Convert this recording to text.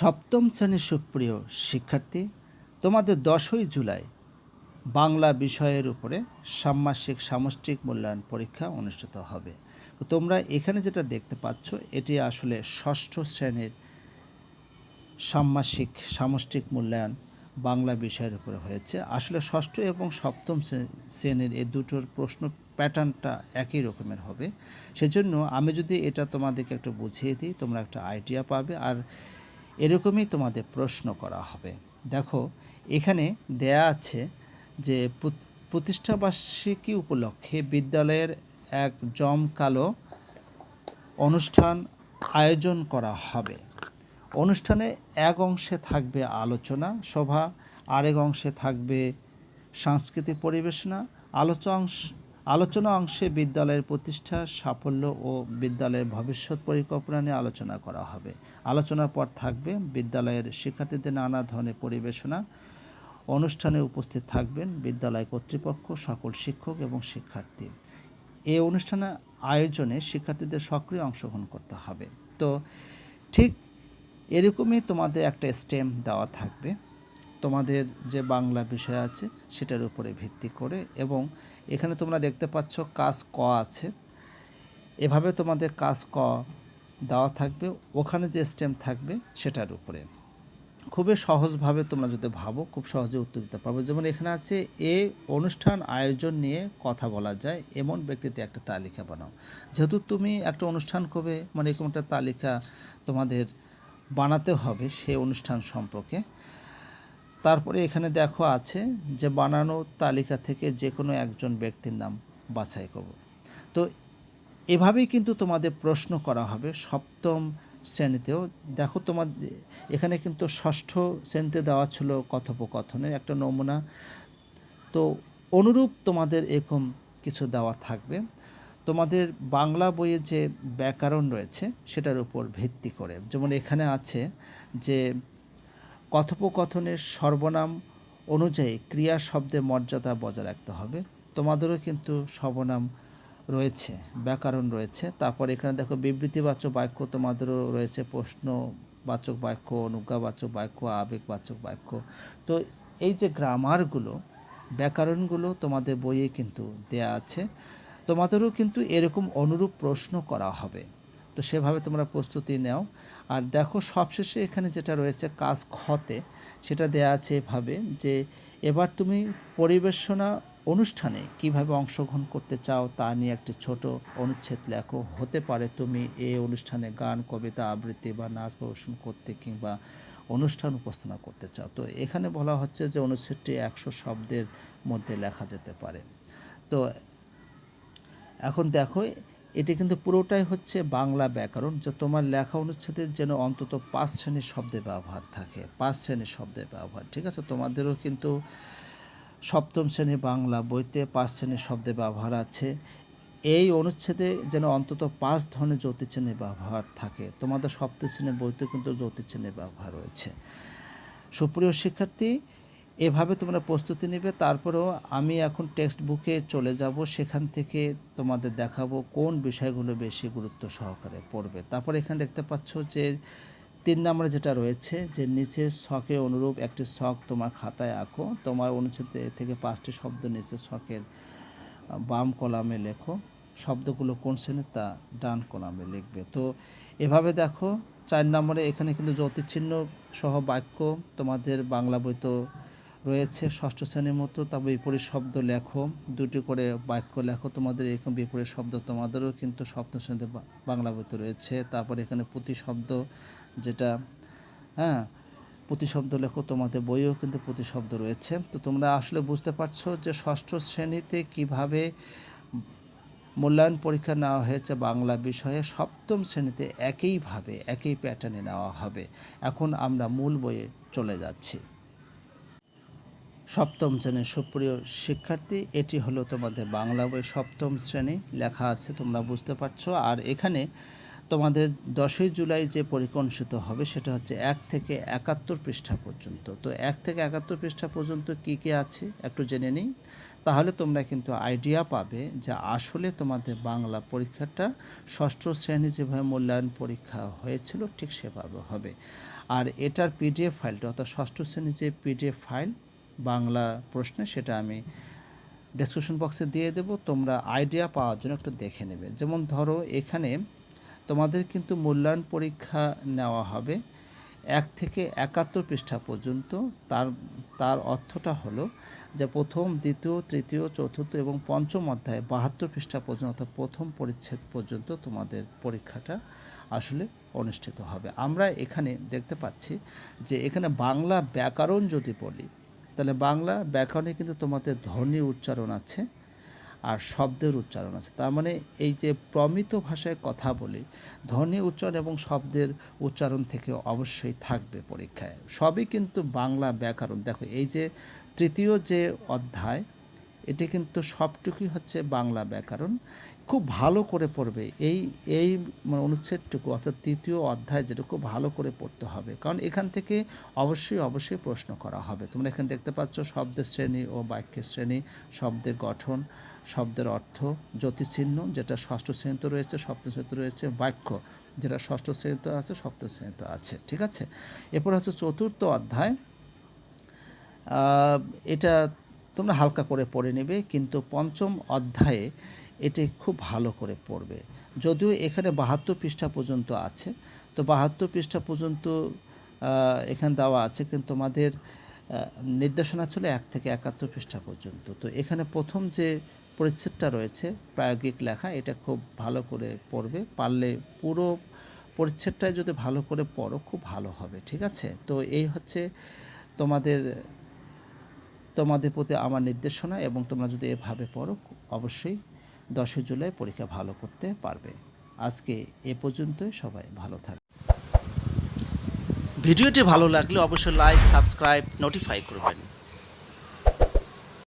সপ্তম শ্রেণির সুপ্রিয় শিক্ষার্থী, তোমাদের দশই জুলাই বাংলা বিষয়ের উপরে ষান্মাসিক সামষ্টিক মূল্যায়ন পরীক্ষা অনুষ্ঠিত হবে। তোমরা এখানে যেটা দেখতে পাচ্ছ, এটি আসলে ষষ্ঠ শ্রেণির ষান্মাসিক সামষ্টিক মূল্যায়ন বাংলা বিষয়ের উপরে হয়েছে। আসলে ষষ্ঠ এবং সপ্তম শ্রে- শ্রেণির এই দুটোর প্রশ্ন প্যাটার্নটা একই রকমের হবে। সেজন্য আমি যদি এটা তোমাদেরকে একটু বুঝিয়ে দিই, তোমরা একটা আইডিয়া পাবে। আর এরকমই তোমাদের প্রশ্ন করা হবে। দেখো, এখানে দেয়া আছে যে, প্রত- প্রতিষ্ঠাবার্ষিকী উপলক্ষে বিদ্যালয়ের এক জমকালো অনুষ্ঠান আয়োজন করা হবে। অনুষ্ঠানে এক অংশে থাকবে আলোচনা সভা, আরেক অংশে থাকবে সাংস্কৃতিক পরিবেশনা আলোচনা আলোচনা অংশে বিদ্যালয়ের প্রতিষ্ঠা, সাফল্য ও বিদ্যালয়ের ভবিষ্যৎ পরিকল্পনা নিয়ে আলোচনা করা হবে। আলোচনার পর থাকবে বিদ্যালয়ের শিক্ষার্থীদের নানা ধরনের পরিবেশনা। অনুষ্ঠানে উপস্থিত থাকবেন বিদ্যালয় কর্তৃপক্ষ, সকল শিক্ষক এবং শিক্ষার্থী। এই অনুষ্ঠানে আয়োজনে শিক্ষার্থীদের সক্রিয় অংশগ্রহণ করতে হবে। তো ঠিক এরকমই তোমাদের একটা স্টেম দেওয়া থাকবে। তোমাদের যে বাংলা বিষয় আছে সেটার উপরে ভিত্তি করে এবং এখানে তোমরা দেখতে পাচ্ছ কাজ ক আছে। এভাবে তোমাদের কাজ ক দেওয়া থাকবে, ওখানে যে স্টেম থাকবে সেটার উপরে। খুবই সহজভাবে তোমরা যদি ভাবো, খুব সহজে উত্তর দিতে পারবে। যেমন এখানে আছে, এ অনুষ্ঠান আয়োজন নিয়ে কথা বলা যায়, এমন ব্যক্তিতে একটা তালিকা বানাও। যেহেতু তুমি একটা অনুষ্ঠান করবে মানে এরকম একটা তালিকা তোমাদের বানাতে হবে সেই অনুষ্ঠান সম্পর্কে। তারপরে এখানে দেখো আছে যে বানানো তালিকা থেকে যে কোনো একজন ব্যক্তির নাম বাছাই করব। তো এভাবেই কিন্তু তোমাদের প্রশ্ন করা হবে সপ্তম শ্রেণীতেও। দেখো তোমাদের এখানে কিন্তু ষষ্ঠ শ্রেণীতে দেওয়া ছিল কথোপকথনের একটা নমুনা। তো অনুরূপ তোমাদের এরকম কিছু দেওয়া থাকবে। তোমাদের বাংলা বইয়ে যে ব্যাকরণ রয়েছে সেটার উপর ভিত্তি করে। যেমন এখানে আছে যে কথোপকথনের সর্বনাম অনুযায়ী ক্রিয়া শব্দের মর্যাদা বজায় রাখতে হবে। তোমাদেরও কিন্তু সর্বনাম রয়েছে, ব্যাকরণ রয়েছে। তারপর এখানে দেখো বিবৃতিবাচক বাক্য তোমাদেরও রয়েছে, প্রশ্নবাচক বাক্য, অনুজ্ঞাবাচক বাক্য, আবেগবাচক বাক্য। তো এই যে গ্রামারগুলো, ব্যাকরণগুলো তোমাদের বইয়ে কিন্তু দেয়া আছে। তোমাদেরও কিন্তু এরকম অনুরূপ প্রশ্ন করা হবে। তো সেভাবে তোমরা প্রস্তুতি নাও। আর দেখো, সবশেষে এখানে যেটা রয়েছে কাজ খতে সেটা দেয়া আছে এভাবে যে, এবার তুমি পরিবেশনা অনুষ্ঠানে কীভাবে অংশগ্রহণ করতে চাও তা নিয়ে একটি ছোট অনুচ্ছেদ লেখো। হতে পারে তুমি এই অনুষ্ঠানে গান, কবিতা, আবৃত্তি বা নাচ প্রদর্শন করতে কিংবা অনুষ্ঠান উপস্থাপনা করতে চাও। তো এখানে বলা হচ্ছে যে, অনুচ্ছেদটি একশো শব্দের মধ্যে লেখা যেতে পারে। তো এখন দেখো এটি কিন্তু পুরোটাই হচ্ছে বাংলা ব্যাকরণ, যে তোমার লেখা অনুচ্ছেদের যেন অন্তত পাঁচ শ্রেণির শব্দের ব্যবহার থাকে, পাঁচ শ্রেণির শব্দের ব্যবহার, ঠিক আছে? তোমাদেরও কিন্তু সপ্তম শ্রেণি বাংলা বইতে পাঁচ শ্রেণির শব্দের ব্যবহার আছে। এই অনুচ্ছেদে যেন অন্তত পাঁচ ধরনের জ্যোতি চিহ্নের ব্যবহার থাকে। তোমাদের সপ্তম শ্রেণির বইতে কিন্তু জ্যোতি চিহ্নের ব্যবহার রয়েছে। সুপ্রিয় শিক্ষার্থী এভাবে তোমরা প্রস্তুতি নেবে, তারপরেও আমি এখন টেক্সট বুকে চলে যাব, সেখান থেকে তোমাদের দেখাবো কোন বিষয়গুলো বেশি গুরুত্ব সহকারে পড়বে। তারপর এখানে দেখতে পাচ্ছ যে তিন নম্বরে যেটা রয়েছে যে নিচের শখের অনুরূপ একটি শখ তোমার খাতায় আঁকো, তোমার অনুচ্ছেদ থেকে পাঁচটি শব্দ নিচের শখের বাম কলামে লেখো, শব্দগুলো কোন শ্রেণির? তা ডান কলামে লিখবে। তো এভাবে দেখো, চার নম্বরে এখানে কিন্তু জ্যোতিচিহ্ন সহ বাক্য তোমাদের বাংলা বই তো রয়েছে ষষ্ঠ শ্রেণির মতো, তবে বিপরীত শব্দ লেখো, দুটি করে বাক্য লেখো, তোমাদের এরকম বিপরীত শব্দ তোমাদেরও কিন্তু সপ্তম শ্রেণীতে বাংলা বইতে রয়েছে। তারপরে এখানে প্রতিশব্দ যেটা হ্যাঁ প্রতিশব্দ লেখো, তোমাদের বইয়েও কিন্তু প্রতিশব্দ রয়েছে। তো তোমরা আসলে বুঝতে পারছ যে ষষ্ঠ শ্রেণীতে কীভাবে মূল্যায়ন পরীক্ষা নেওয়া হয়েছে বাংলা বিষয়ে সপ্তম শ্রেণীতে একইভাবে, একই প্যাটার্নে নেওয়া হবে। এখন আমরা মূল বইয়ে চলে যাচ্ছি। সপ্তম শ্রেণির সুপ্রিয় শিক্ষার্থী, এটি হলো তোমাদের বাংলা বই সপ্তম শ্রেণি। লেখা আছে, তোমরা বুঝতে পারছ। আর এখানে তোমাদের দশই জুলাই যে অনুষ্ঠিত হবে, সেটা হচ্ছে এক থেকে একাত্তর পৃষ্ঠা পর্যন্ত। তো এক থেকে একাত্তর পৃষ্ঠা পর্যন্ত কী কী আছে, একটু জেনে নিই। তাহলে তোমরা কিন্তু আইডিয়া পাবে যে আসলে তোমাদের বাংলা পরীক্ষাটা ষষ্ঠ শ্রেণি যেভাবে মূল্যায়ন পরীক্ষা হয়েছিল, ঠিক সেভাবে হবে। আর এটার পিডিএফ ফাইলটা অর্থাৎ ষষ্ঠ শ্রেণির যে পিডিএফ ফাইল বাংলা প্রশ্নে সেটা আমি ডেসক্রিপশন বক্সে দিয়ে দেব। তোমরা আইডিয়া পাওয়ার জন্য একটু দেখে নেবে। যেমন ধরো, এখানে তোমাদের কিন্তু মূল্যায়ন পরীক্ষা নেওয়া হবে এক থেকে একাত্তর পৃষ্ঠা পর্যন্ত। তার তার অর্থটা হলো যে প্রথম, দ্বিতীয়, তৃতীয়, চতুর্থ এবং পঞ্চম অধ্যায়ে বাহাত্তর পৃষ্ঠা পর্যন্ত অর্থাৎ প্রথম পরিচ্ছেদ পর্যন্ত তোমাদের পরীক্ষাটা আসলে অনুষ্ঠিত হবে। আমরা এখানে দেখতে পাচ্ছি যে এখানে বাংলা ব্যাকরণ যদি বলি তাহলে বাংলা ব্যাকরণে কিন্তু তোমাদের ধ্বনির উচ্চারণ আছে আর শব্দের উচ্চারণ আছে। তার মানে এই যে প্রমিত ভাষায় কথা বলি, ধ্বনি উচ্চারণ এবং শব্দের উচ্চারণ থেকে অবশ্যই থাকবে পরীক্ষায়। সবই কিন্তু বাংলা ব্যাকরণ। দেখো, এই যে তৃতীয় যে অধ্যায় এটি কিন্তু সবটুকুই হচ্ছে বাংলা ব্যাকরণ। খুব ভালো করে পড়বে। এই এই মানে অনুচ্ছেদটুকু অর্থাৎ তৃতীয় অধ্যায় যেটা খুব ভালো করে পড়তে হবে। কারণ এখান থেকে অবশ্যই অবশ্যই প্রশ্ন করা হবে। তোমরা এখানে দেখতে পাচ্ছ শব্দের শ্রেণি ও বাক্যের শ্রেণি, শব্দের গঠন, শব্দের অর্থ, জ্যোতিচিহ্ন, যেটা ষষ্ঠ শ্রেণীতে রয়েছে, সপ্তম শ্রেণীতে রয়েছে, বাক্য, যেটা ষষ্ঠ শ্রেণীতে আছে, সপ্তম শ্রেণীতে আছে। ঠিক আছে? এরপর হচ্ছে চতুর্থ অধ্যায়। এটা তোমরা হালকা করে পড়ে নেবে, কিন্তু পঞ্চম অধ্যায়ে এটি খুব ভালো করে পড়বে। যদিও এখানে বাহাত্তর পৃষ্ঠা পর্যন্ত আছে, তো বাহাত্তর পৃষ্ঠা পর্যন্ত এখানে দেওয়া আছে, কিন্তু তোমাদের নির্দেশনা ছিল এক থেকে একাত্তর পৃষ্ঠা পর্যন্ত। তো এখানে প্রথম যে পরিচ্ছেদটা রয়েছে, প্রায়োগিক লেখা, এটা খুব ভালো করে পড়বে। পারলে পুরো পরিচ্ছেদটাই যদি ভালো করে পড়ো, খুব ভালো হবে, ঠিক আছে? তো এই হচ্ছে তোমাদের তোমাদের প্রতি আমার নির্দেশনা এবং তোমরা যদি এভাবে পড়ো, অবশ্যই দশই জুলাই পরীক্ষা ভালো করতে পারবে। আজকে এ পর্যন্তই, সবাই ভালো থাকবে ভিডিওটি ভালো লাগলে অবশ্যই লাইক সাবস্ক্রাইব নোটিফাই করবেন।